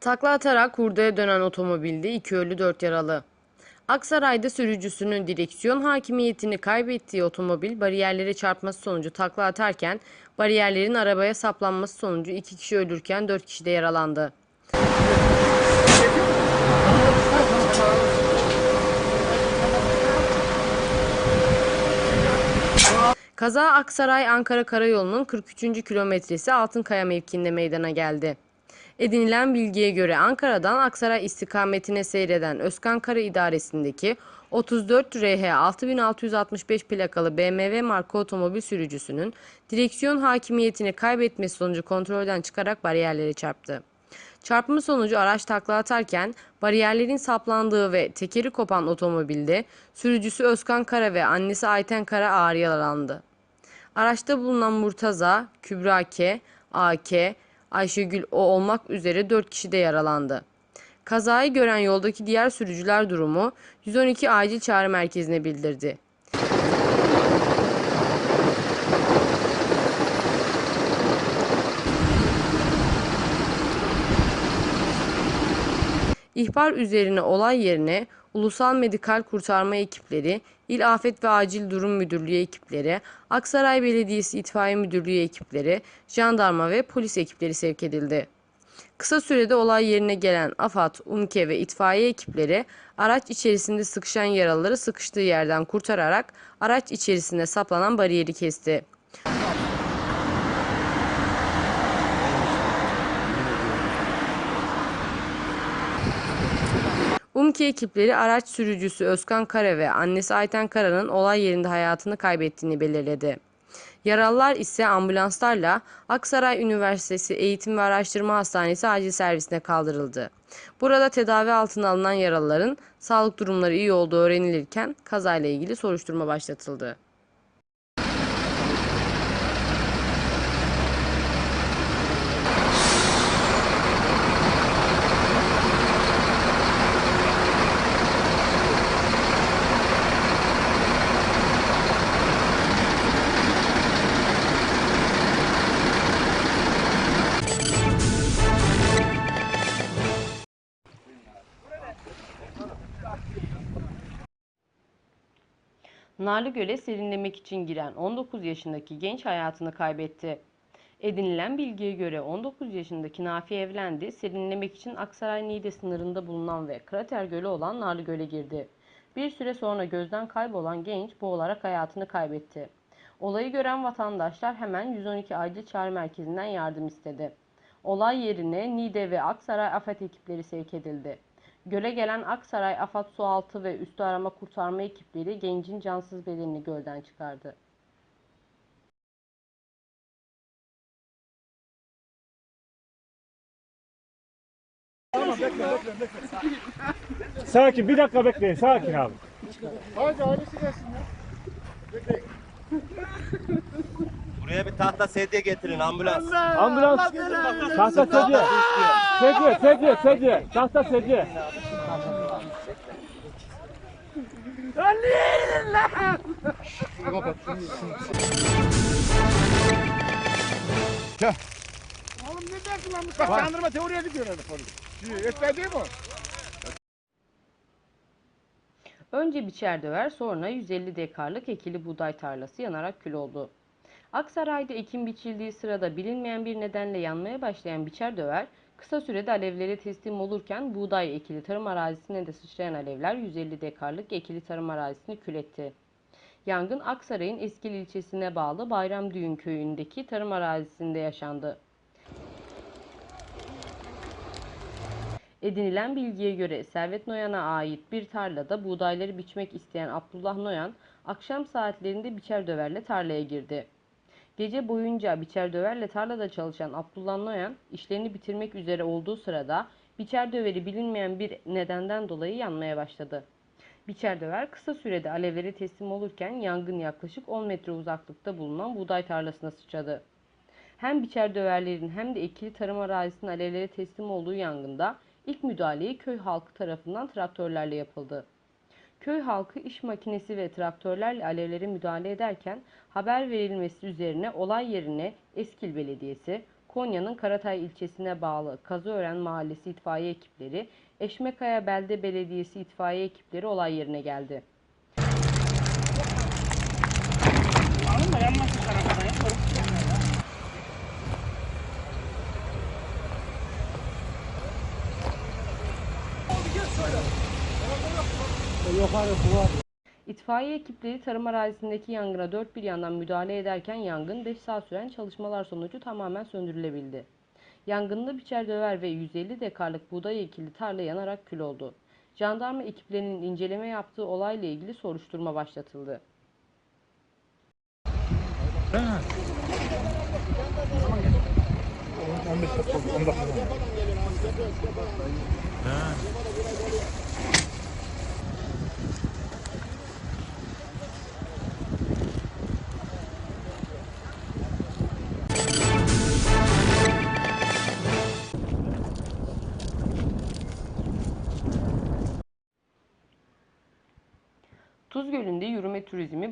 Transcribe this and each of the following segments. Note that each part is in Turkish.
Takla atarak hurdaya dönen otomobilde iki ölü dört yaralı. Aksaray'da sürücüsünün direksiyon hakimiyetini kaybettiği otomobil bariyerlere çarpması sonucu takla atarken bariyerlerin arabaya saplanması sonucu iki kişi ölürken dört kişi de yaralandı. Kaza Aksaray-Ankara Karayolu'nun 43. kilometresi Altınkaya mevkiinde meydana geldi. Edinilen bilgiye göre Ankara'dan Aksaray istikametine seyreden Özkan Kara İdaresi'ndeki 34 RH 6665 plakalı BMW marka otomobil sürücüsünün direksiyon hakimiyetini kaybetmesi sonucu kontrolden çıkarak bariyerlere çarptı. Çarpma sonucu araç takla atarken bariyerlerin saplandığı ve tekeri kopan otomobilde sürücüsü Özkan Kara ve annesi Ayten Kara ağır yaralandı. Araçta bulunan Murtaza, Kübra K, AK, Ayşegül O olmak üzere 4 kişi de yaralandı. Kazayı gören yoldaki diğer sürücüler durumu 112 acil çağrı merkezine bildirdi. İhbar üzerine olay yerine Ulusal Medikal Kurtarma ekipleri, İl Afet ve Acil Durum Müdürlüğü ekipleri, Aksaray Belediyesi İtfaiye Müdürlüğü ekipleri, jandarma ve polis ekipleri sevk edildi. Kısa sürede olay yerine gelen AFAD, UMKE ve itfaiye ekipleri araç içerisinde sıkışan yaralıları sıkıştığı yerden kurtararak araç içerisinde saplanan bariyeri kesti. UMKE ekipleri araç sürücüsü Özkan Kara ve annesi Ayten Kara'nın olay yerinde hayatını kaybettiğini belirledi. Yaralılar ise ambulanslarla Aksaray Üniversitesi Eğitim ve Araştırma Hastanesi acil servisine kaldırıldı. Burada tedavi altına alınan yaralıların sağlık durumları iyi olduğu öğrenilirken kazayla ilgili soruşturma başlatıldı. Narlıgöl'e serinlemek için giren 19 yaşındaki genç hayatını kaybetti. Edinilen bilgiye göre 19 yaşındaki Nafi evlendi, serinlemek için Aksaray-Niğde sınırında bulunan ve krater gölü olan Narlıgöl'e girdi. Bir süre sonra gözden kaybolan genç boğularak hayatını kaybetti. Olayı gören vatandaşlar hemen 112 acil çağrı merkezinden yardım istedi. Olay yerine Niğde ve Aksaray AFAD ekipleri sevk edildi. Göle gelen Aksaray AFAD Sualtı ve Üstü Arama Kurtarma ekipleri gencin cansız bedenini gölden çıkardı. Sakin bir dakika bekleyin sakin abi. Hadi ailesi gelsin ya. Buraya bir tahta sedye getirin ambulans. Ambulans tahta sedye. Sedye sedye sedye tahta sedye. Oğlum ne dersin lan Mustafa? Bak Çandırma teoriye gidiyor herhalde polis. Etler değil mi? Önce biçer döver sonra 150 dekarlık ekili buğday tarlası yanarak kül oldu. Aksaray'da ekim biçildiği sırada bilinmeyen bir nedenle yanmaya başlayan biçer döver kısa sürede alevlere teslim olurken buğday ekili tarım arazisine de sıçrayan alevler 150 dekarlık ekili tarım arazisini kül etti. Yangın Aksaray'ın Eskil ilçesine bağlı Bayramdüğün köyündeki tarım arazisinde yaşandı. Edinilen bilgiye göre Servet Noyan'a ait bir tarlada buğdayları biçmek isteyen Abdullah Noyan, akşam saatlerinde biçer döverle tarlaya girdi. Gece boyunca biçer döverle tarlada çalışan Abdullah Noyan, işlerini bitirmek üzere olduğu sırada biçer döveri bilinmeyen bir nedenden dolayı yanmaya başladı. Biçer döver kısa sürede alevlere teslim olurken yangın yaklaşık 10 metre uzaklıkta bulunan buğday tarlasına sıçradı. Hem biçer döverlerin hem de ekili tarım arazisinin alevlere teslim olduğu yangında ilk müdahaleyi köy halkı tarafından traktörlerle yapıldı. Köy halkı iş makinesi ve traktörlerle alevlere müdahale ederken haber verilmesi üzerine olay yerine Eskil Belediyesi, Konya'nın Karatay ilçesine bağlı Kazıören Mahallesi itfaiye ekipleri, Eşmekaya Belde Belediyesi itfaiye ekipleri olay yerine geldi. İtfaiye ekipleri tarım arazisindeki yangına dört bir yandan müdahale ederken yangın 5 saat süren çalışmalar sonucu tamamen söndürülebildi. Yangında biçer döver ve 150 dekarlık buğday ekili tarla yanarak kül oldu. Jandarma ekiplerinin inceleme yaptığı olayla ilgili soruşturma başlatıldı. Tuz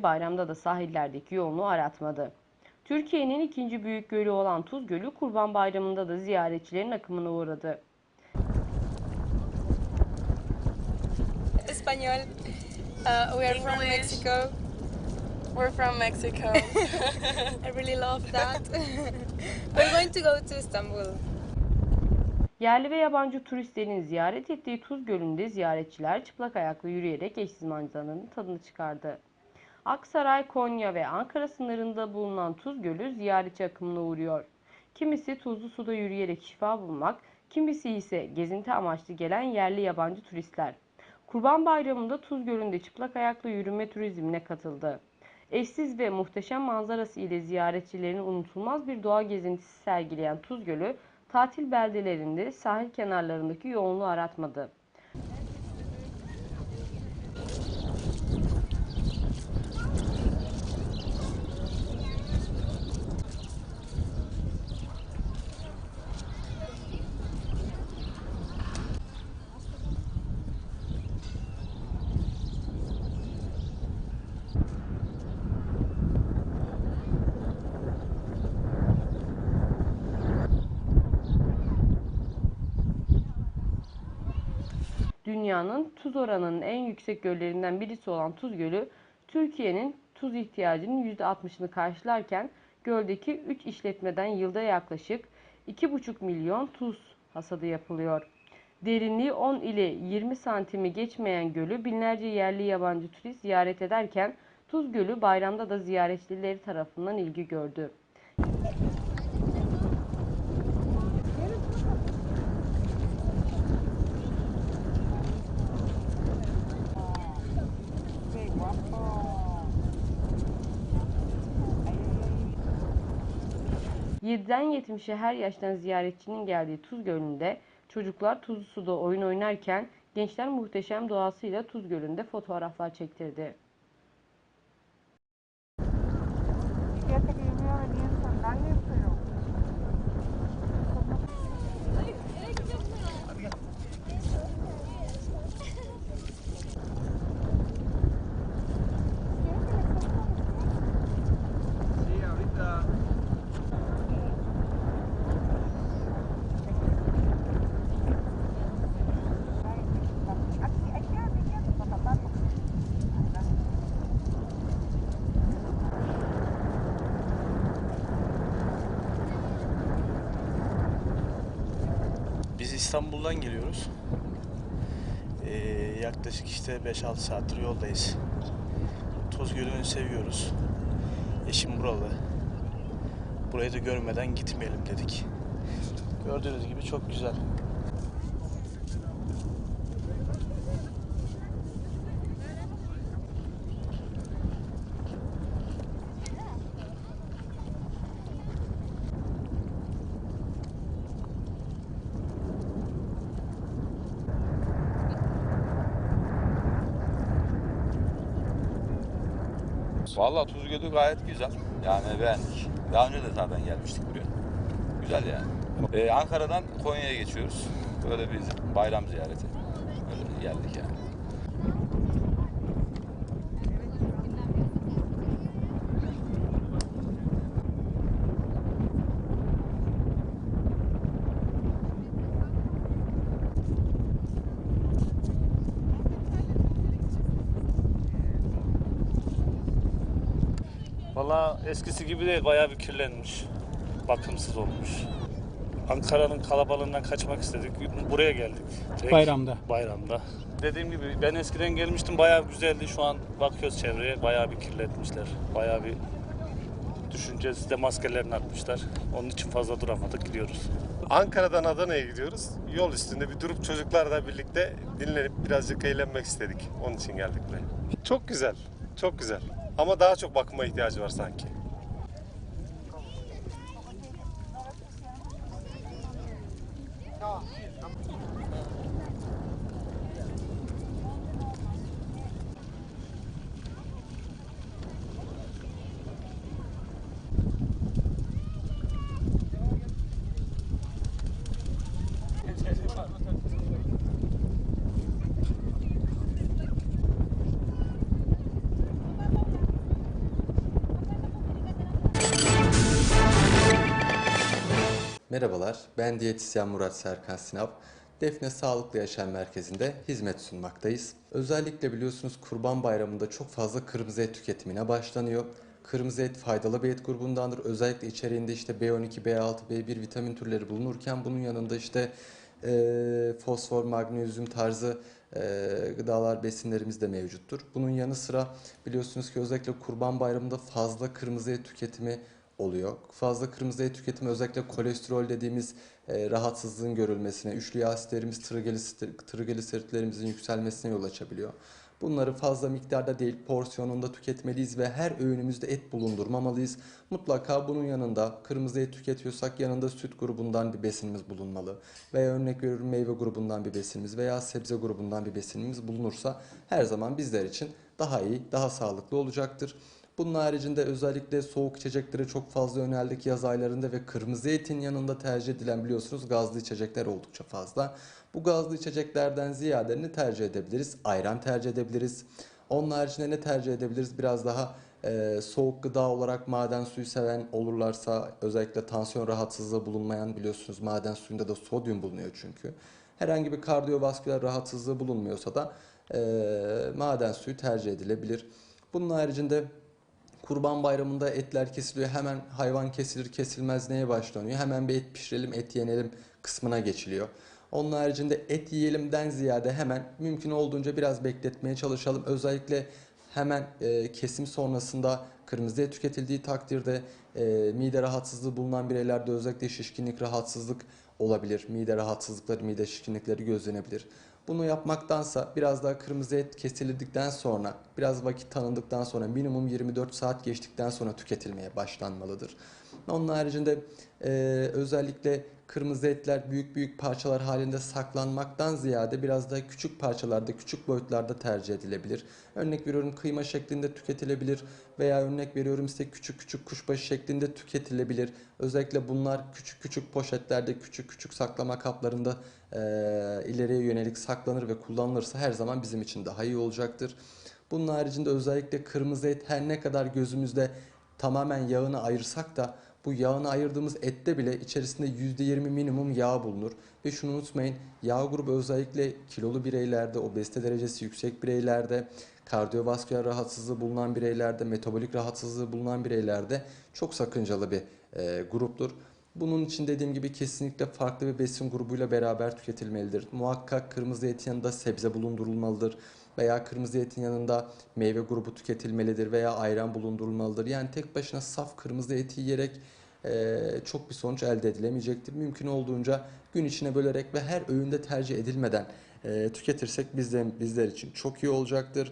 bayramda da sahillerdeki yoğunluğu aratmadı. Türkiye'nin ikinci büyük gölü olan Tuz Gölü Kurban Bayramı'nda da ziyaretçilerin akımına uğradı. Español. Uh, we are from Mexico. We're from Mexico. I really love that. We're going to go to Istanbul. Yerli ve yabancı turistlerin ziyaret ettiği Tuz Gölü'nde ziyaretçiler çıplak ayakla yürüyerek eşsiz manzaranın tadını çıkardı. Aksaray, Konya ve Ankara sınırında bulunan Tuz Gölü ziyaretçi akımına uğruyor. Kimisi tuzlu suda yürüyerek şifa bulmak, kimisi ise gezinti amaçlı gelen yerli yabancı turistler. Kurban Bayramı'nda Tuz Gölü'nde çıplak ayakla yürüme turizmine katıldı. Eşsiz ve muhteşem manzarası ile ziyaretçilerin unutulmaz bir doğa gezintisi sergileyen Tuz Gölü, tatil beldelerinde sahil kenarlarındaki yoğunluğu aratmadı. Dünyanın tuz oranının en yüksek göllerinden birisi olan Tuz Gölü, Türkiye'nin tuz ihtiyacının %60'ını karşılarken göldeki 3 işletmeden yılda yaklaşık 2,5 milyon tuz hasadı yapılıyor. Derinliği 10 ile 20 santimi geçmeyen gölü binlerce yerli yabancı turist ziyaret ederken Tuz Gölü bayramda da ziyaretçileri tarafından ilgi gördü. Yediden 70'e her yaştan ziyaretçinin geldiği Tuz Gölü'nde çocuklar tuzlu suda oyun oynarken gençler muhteşem doğasıyla Tuz Gölü'nde fotoğraflar çektirdi. İstanbul'dan geliyoruz. Ee, yaklaşık işte 5-6 saattir yoldayız. Toz Gölü'nü seviyoruz. Eşim buralı. Burayı da görmeden gitmeyelim dedik. Gördüğünüz gibi çok güzel. Vallahi Tuz Gölü gayet güzel. Yani beğendik. Daha önce de zaten gelmiştik buraya. Güzel yani. Ee, Ankara'dan Konya'ya geçiyoruz. Böyle bir bayram ziyareti. Öyle geldik yani. Valla eskisi gibi değil, bayağı bir kirlenmiş. Bakımsız olmuş. Ankara'nın kalabalığından kaçmak istedik. Buraya geldik. Direkt Bayramda. Bayramda. Dediğim gibi ben eskiden gelmiştim bayağı güzeldi. Şu an bakıyoruz çevreye bayağı bir kirletmişler. Bayağı bir düşüncesiz de maskelerini atmışlar. Onun için fazla duramadık gidiyoruz. Ankara'dan Adana'ya gidiyoruz. Yol üstünde bir durup çocuklarla birlikte dinlenip birazcık eğlenmek istedik. Onun için geldik buraya. Çok güzel, çok güzel. Ama daha çok bakıma ihtiyacı var sanki. Merhabalar, ben diyetisyen Murat Serkan Sınav. Defne Sağlıklı Yaşam Merkezi'nde hizmet sunmaktayız. Özellikle biliyorsunuz Kurban Bayramı'nda çok fazla kırmızı et tüketimine başlanıyor. Kırmızı et faydalı bir et grubundandır. Özellikle içeriğinde işte B12, B6, B1 vitamin türleri bulunurken bunun yanında işte e, fosfor, magnezyum tarzı e, gıdalar, besinlerimiz de mevcuttur. Bunun yanı sıra biliyorsunuz ki özellikle Kurban Bayramı'nda fazla kırmızı et tüketimi oluyor. Fazla kırmızı et tüketimi özellikle kolesterol dediğimiz e, rahatsızlığın görülmesine, üçlü yağ asitlerimiz, trigliser- trigliseritlerimizin yükselmesine yol açabiliyor. Bunları fazla miktarda değil, porsiyonunda tüketmeliyiz ve her öğünümüzde et bulundurmamalıyız. Mutlaka bunun yanında kırmızı et tüketiyorsak yanında süt grubundan bir besinimiz bulunmalı. Veya örnek veriyorum meyve grubundan bir besinimiz veya sebze grubundan bir besinimiz bulunursa her zaman bizler için daha iyi, daha sağlıklı olacaktır. Bunun haricinde özellikle soğuk içeceklere çok fazla yöneldik yaz aylarında ve kırmızı etin yanında tercih edilen biliyorsunuz gazlı içecekler oldukça fazla. Bu gazlı içeceklerden ziyade ne tercih edebiliriz? Ayran tercih edebiliriz. Onun haricinde ne tercih edebiliriz? Biraz daha e, soğuk gıda olarak maden suyu seven olurlarsa özellikle tansiyon rahatsızlığı bulunmayan biliyorsunuz maden suyunda da sodyum bulunuyor çünkü. Herhangi bir kardiyovasküler rahatsızlığı bulunmuyorsa da e, maden suyu tercih edilebilir. Bunun haricinde Kurban Bayramı'nda etler kesiliyor. Hemen hayvan kesilir kesilmez neye başlanıyor? Hemen bir et pişirelim, et yenelim kısmına geçiliyor. Onun haricinde et yiyelimden ziyade hemen mümkün olduğunca biraz bekletmeye çalışalım. Özellikle hemen e, kesim sonrasında kırmızı et tüketildiği takdirde e, mide rahatsızlığı bulunan bireylerde özellikle şişkinlik rahatsızlık olabilir. Mide rahatsızlıkları, mide şişkinlikleri gözlenebilir. Bunu yapmaktansa biraz daha kırmızı et kesildikten sonra, biraz vakit tanındıktan sonra minimum 24 saat geçtikten sonra tüketilmeye başlanmalıdır. Onun haricinde e, özellikle kırmızı etler büyük büyük parçalar halinde saklanmaktan ziyade biraz daha küçük parçalarda, küçük boyutlarda tercih edilebilir. Örnek veriyorum kıyma şeklinde tüketilebilir veya örnek veriyorum size küçük küçük kuşbaşı şeklinde tüketilebilir. Özellikle bunlar küçük küçük poşetlerde, küçük küçük saklama kaplarında e, ileriye yönelik saklanır ve kullanılırsa her zaman bizim için daha iyi olacaktır. Bunun haricinde özellikle kırmızı et her ne kadar gözümüzde tamamen yağını ayırsak da bu yağını ayırdığımız ette bile içerisinde %20 minimum yağ bulunur. Ve şunu unutmayın yağ grubu özellikle kilolu bireylerde, obezite derecesi yüksek bireylerde, kardiyovasküler rahatsızlığı bulunan bireylerde, metabolik rahatsızlığı bulunan bireylerde çok sakıncalı bir e, gruptur. Bunun için dediğim gibi kesinlikle farklı bir besin grubuyla beraber tüketilmelidir. Muhakkak kırmızı etin yanında sebze bulundurulmalıdır veya kırmızı etin yanında meyve grubu tüketilmelidir veya ayran bulundurulmalıdır. Yani tek başına saf kırmızı eti yiyerek e, çok bir sonuç elde edilemeyecektir. Mümkün olduğunca gün içine bölerek ve her öğünde tercih edilmeden e, tüketirsek bizden, bizler için çok iyi olacaktır.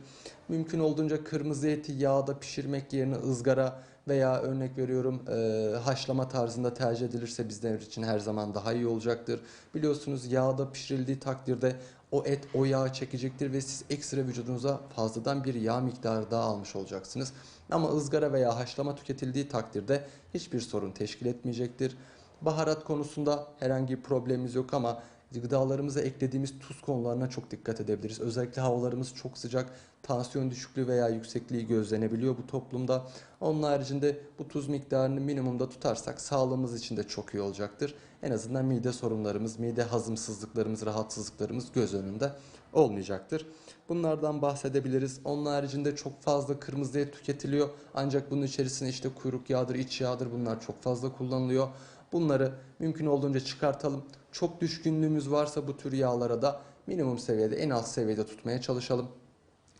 Mümkün olduğunca kırmızı eti yağda pişirmek yerine ızgara veya örnek veriyorum e, haşlama tarzında tercih edilirse bizler için her zaman daha iyi olacaktır. Biliyorsunuz yağda pişirildiği takdirde o et o yağı çekecektir ve siz ekstra vücudunuza fazladan bir yağ miktarı daha almış olacaksınız. Ama ızgara veya haşlama tüketildiği takdirde hiçbir sorun teşkil etmeyecektir. Baharat konusunda herhangi bir problemimiz yok ama gıdalarımıza eklediğimiz tuz konularına çok dikkat edebiliriz. Özellikle havalarımız çok sıcak, tansiyon düşüklüğü veya yüksekliği gözlenebiliyor bu toplumda. Onun haricinde bu tuz miktarını minimumda tutarsak sağlığımız için de çok iyi olacaktır. en azından mide sorunlarımız, mide hazımsızlıklarımız, rahatsızlıklarımız göz önünde olmayacaktır. Bunlardan bahsedebiliriz. Onun haricinde çok fazla kırmızı et tüketiliyor. Ancak bunun içerisine işte kuyruk yağdır, iç yağdır bunlar çok fazla kullanılıyor. Bunları mümkün olduğunca çıkartalım. Çok düşkünlüğümüz varsa bu tür yağlara da minimum seviyede, en alt seviyede tutmaya çalışalım.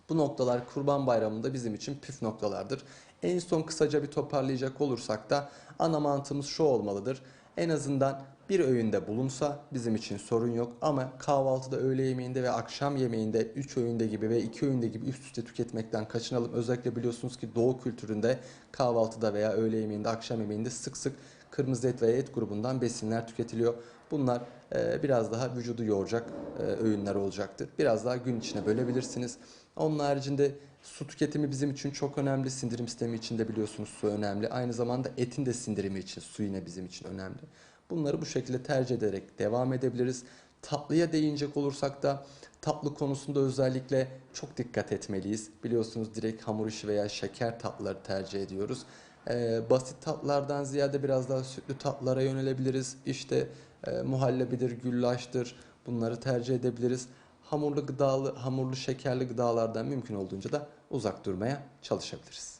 Bu noktalar Kurban Bayramı'nda bizim için püf noktalardır. En son kısaca bir toparlayacak olursak da ana mantığımız şu olmalıdır. En azından bir öğünde bulunsa bizim için sorun yok ama kahvaltıda, öğle yemeğinde ve akşam yemeğinde 3 öğünde gibi ve 2 öğünde gibi üst üste tüketmekten kaçınalım. Özellikle biliyorsunuz ki doğu kültüründe kahvaltıda veya öğle yemeğinde, akşam yemeğinde sık sık kırmızı et veya et grubundan besinler tüketiliyor. Bunlar e, biraz daha vücudu yoracak e, öğünler olacaktır. Biraz daha gün içine bölebilirsiniz. Onun haricinde su tüketimi bizim için çok önemli. Sindirim sistemi için de biliyorsunuz su önemli. Aynı zamanda etin de sindirimi için su yine bizim için önemli. Bunları bu şekilde tercih ederek devam edebiliriz. Tatlıya değinecek olursak da tatlı konusunda özellikle çok dikkat etmeliyiz. Biliyorsunuz direkt hamur işi veya şeker tatlıları tercih ediyoruz. Ee, basit tatlılardan ziyade biraz daha sütlü tatlılara yönelebiliriz. İşte e, muhallebidir, güllaçtır bunları tercih edebiliriz. Hamurlu gıdalı, hamurlu şekerli gıdalardan mümkün olduğunca da uzak durmaya çalışabiliriz.